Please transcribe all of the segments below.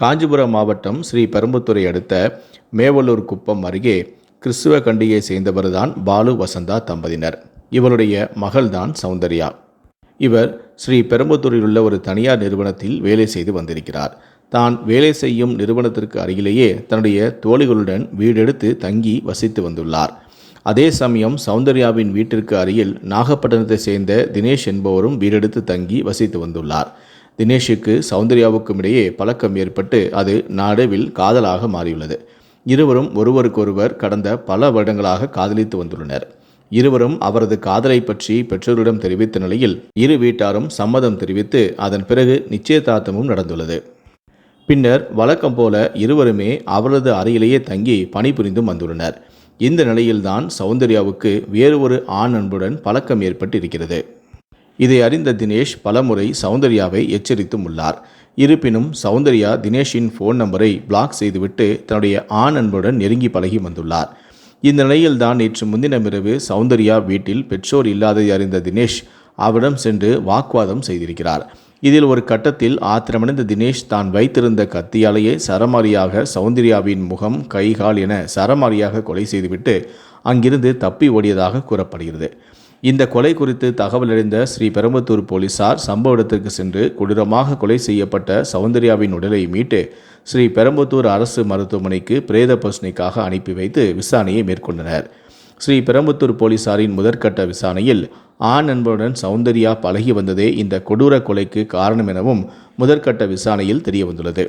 காஞ்சிபுரம் மாவட்டம் ஸ்ரீ பெரும்புத்துறை அடுத்த மேவலூர் குப்பம் அருகே கிறிஸ்துவ கண்டியை சேர்ந்தவர்தான் பாலு வசந்தா தம்பதியினர். இவருடைய மகள்தான் சௌந்தர்யா. இவர் ஸ்ரீ பெரும்புத்தூரில் உள்ள ஒரு தனியார் நிறுவனத்தில் வேலை செய்து வந்திருக்கிறார். தான் வேலை செய்யும் நிறுவனத்திற்கு அருகிலேயே தன்னுடைய தோழிகளுடன் வீடெடுத்து தங்கி வசித்து வந்துள்ளார். அதே சமயம் சௌந்தர்யாவின் வீட்டிற்கு அருகில் நாகப்பட்டினத்தை சேர்ந்த தினேஷ் என்பவரும் வீடெடுத்து தங்கி வசித்து வந்துள்ளார். தினேஷுக்கு சௌந்தர்யாவுக்கும் இடையே பழக்கம் ஏற்பட்டு அது நாடுவில் காதலாக மாறியுள்ளது. இருவரும் ஒருவருக்கொருவர் கடந்த பல வருடங்களாக காதலித்து வந்துள்ளனர். இருவரும் அவரது காதலை பற்றி பெற்றோரிடம் தெரிவித்த நிலையில் இரு வீட்டாரும் சம்மதம் தெரிவித்து அதன் பிறகு நிச்சயதார்த்தமும் நடந்துள்ளது. பின்னர் வழக்கம் போல இருவருமே அவரது அறையிலேயே தங்கி பணிபுரிந்தும் வந்துள்ளனர். இந்த நிலையில்தான் சௌந்தர்யாவுக்கு வேறு ஒரு ஆண் அன்புடன் பழக்கம் ஏற்பட்டு இருக்கிறது இதை அறிந்த தினேஷ் பலமுறை சௌந்தர்யாவை எச்சரித்தும் உள்ளார். இருப்பினும் சௌந்தர்யா தினேஷின் ஃபோன் நம்பரை பிளாக் செய்துவிட்டு தன்னுடைய ஆண் அன்புடன் நெருங்கி பழகி வந்துள்ளார். இந்த நிலையில்தான் நேற்று முன்தினம் இரவு சௌந்தர்யா வீட்டில் பெற்றோர் இல்லாததை அறிந்த தினேஷ் அவரிடம் சென்று வாக்குவாதம் செய்திருக்கிறார். இதில் ஒரு கட்டத்தில் ஆத்திரமடைந்த தினேஷ் தான் வைத்திருந்த கத்தியாலேயே சரமாரியாக சௌந்தர்யாவின் முகம் கைகால் என சரமாரியாக கொலை செய்துவிட்டு அங்கிருந்து தப்பி ஓடியதாக கூறப்படுகிறது. இந்த கொலை குறித்து தகவல் அறிந்த ஸ்ரீ பெரும்பத்தூர் போலீசார் சம்பவ இடத்திற்கு சென்று கொடூரமாக கொலை செய்யப்பட்ட சௌந்தர்யாவின் உடலை மீட்டு ஸ்ரீ பெரம்பத்தூர் அரசு மருத்துவமனைக்கு பிரேத பசுனைக்காக அனுப்பி வைத்து விசாரணையை மேற்கொண்டனர். ஸ்ரீ பெரம்பத்தூர் போலீசாரின் முதற்கட்ட விசாரணையில் ஆண் நண்பருடன் சௌந்தர்யா பழகி வந்ததே இந்த கொடூர கொலைக்கு காரணம் எனவும் முதற்கட்ட விசாரணையில் தெரியவந்துள்ளது.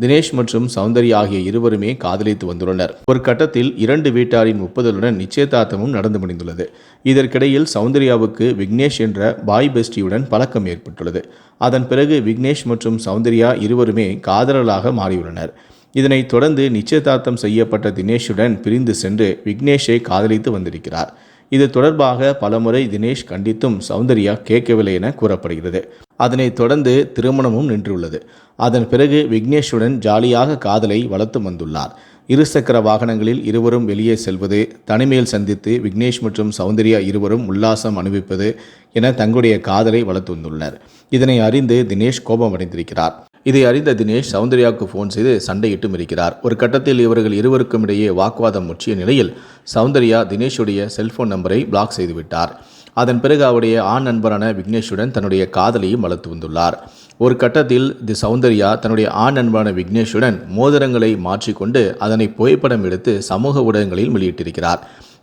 தினேஷ் மற்றும் சௌந்தர்யா ஆகிய இருவருமே காதலித்து வந்துள்ளனர். ஒரு கட்டத்தில் இரண்டு வீட்டாரின் ஒப்புதலுடன் நிச்சயதார்த்தமும் நடந்து முடிந்துள்ளது. இதற்கிடையில் சௌந்தர்யாவுக்கு விக்னேஷ் என்ற பாய் பெஸ்டியுடன் பழக்கம் ஏற்பட்டுள்ளது. அதன் பிறகு விக்னேஷ் மற்றும் சௌந்தர்யா இருவருமே காதலர்களாக மாறியுள்ளனர். இதனைத் தொடர்ந்து நிச்சயதார்த்தம் செய்யப்பட்ட தினேஷுடன் பிரிந்து சென்று விக்னேஷை காதலித்து வந்திருக்கிறார். இது தொடர்பாக பலமுறை தினேஷ் கண்டித்தும் சௌந்தர்யா கேட்கவில்லை என கூறப்படுகிறது. அதனைத் தொடர்ந்து திருமணமும் நின்றுள்ளது. அதன் பிறகு விக்னேஷுடன் ஜாலியாக காதலை வளர்த்து வந்துள்ளார். இருசக்கர வாகனங்களில் இருவரும் வெளியே செல்வது தனிமையில் சந்தித்து விக்னேஷ் மற்றும் சௌந்தர்யா இருவரும் உல்லாசம் அனுபவிப்பது என தங்களுடைய காதலை வளர்த்து வந்துள்ளனர். இதனை அறிந்து தினேஷ் கோபமடைந்திருக்கிறார். இதை அறிந்த தினேஷ் சௌந்தர்யாவுக்கு ஃபோன் செய்து சண்டையிட்டும் இருக்கிறார். ஒரு கட்டத்தில் இவர்கள் இருவருக்கும் இடையே வாக்குவாதம் முற்றிய நிலையில் சௌந்தர்யா தினேஷுடைய செல்போன் நம்பரை பிளாக் செய்துவிட்டார். அதன் பிறகு அவருடைய ஆண் நண்பரான விக்னேஷுடன் தன்னுடைய காதலையும் வளர்த்து வந்துள்ளார். ஒரு கட்டத்தில் தி சௌந்தர்யா தன்னுடைய ஆண் நண்பரான விக்னேஷுடன் மோதிரங்களை மாற்றிக்கொண்டு அதனை புகைப்படம் எடுத்து சமூக ஊடகங்களில் வெளியிட்டிருக்கிறார்.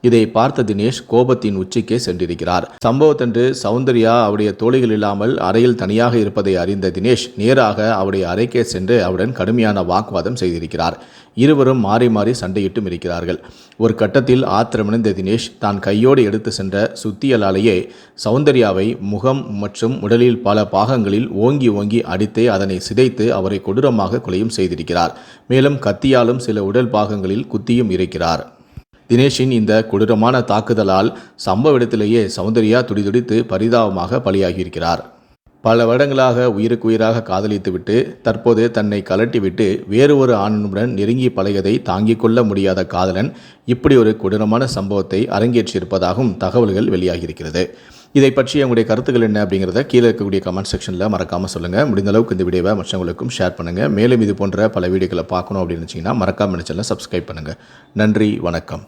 இதை பார்த்த தினேஷ் கோபத்தின் உச்சிக்கே சென்றிருக்கிறார். சம்பவத்தன்று சௌந்தர்யா அவருடைய தோழிகள் இல்லாமல் அறையில் தனியாக இருப்பதை அறிந்த தினேஷ் நேராக அவருடைய அறைக்கே சென்று அவருடன் கடுமையான வாக்குவாதம் செய்திருக்கிறார். இருவரும் மாறி மாறி சண்டையிட்டும் இருக்கிறார்கள். ஒரு கட்டத்தில் ஆத்திரமடைந்த தினேஷ் தான் கையோடு எடுத்து சென்ற சுத்தியலாலேயே சௌந்தர்யாவை முகம் மற்றும் உடலில் பல பாகங்களில் ஓங்கி ஓங்கி அடித்தே அதனை சிதைத்து அவரை கொடூரமாக கொலையும் செய்திருக்கிறார். மேலும் கத்தியாலும் சில உடல் பாகங்களில் குத்தியும் இருக்கிறார். தினேஷின் இந்த கொடூரமான தாக்குதலால் சம்பவ இடத்திலேயே சௌந்தர்யா துடிதுடித்து பரிதாபமாக பலியாகியிருக்கிறார். பல வருடங்களாக உயிருக்கு உயிராக காதலித்துவிட்டு தற்போது தன்னை கலட்டிவிட்டு வேறு ஒரு ஆணுடன் நெருங்கி பழகியதை தாங்கிக் கொள்ள முடியாத காதலன் இப்படி ஒரு கொடூரமான சம்பவத்தை அரங்கேற்றியிருப்பதாகவும் தகவல்கள் வெளியாகியிருக்கிறது. இதை பற்றி உங்களுடைய கருத்துக்கள் என்ன அப்படிங்கிறத கீழே இருக்கக்கூடிய கமெண்ட் செக்ஷனில் மறக்காமல் சொல்லுங்கள் முடிந்த அளவுக்கு இந்த வீடியோவை மற்றவங்களுக்கும் ஷேர் பண்ணுங்கள் மேலும் இது போன்ற பல வீடியோக்களை பார்க்கணும் அப்படின்னு நினச்சிங்கன்னா மறக்காமல் நினச்சல சப்ஸ்கிரைப் பண்ணுங்கள் நன்றி வணக்கம்.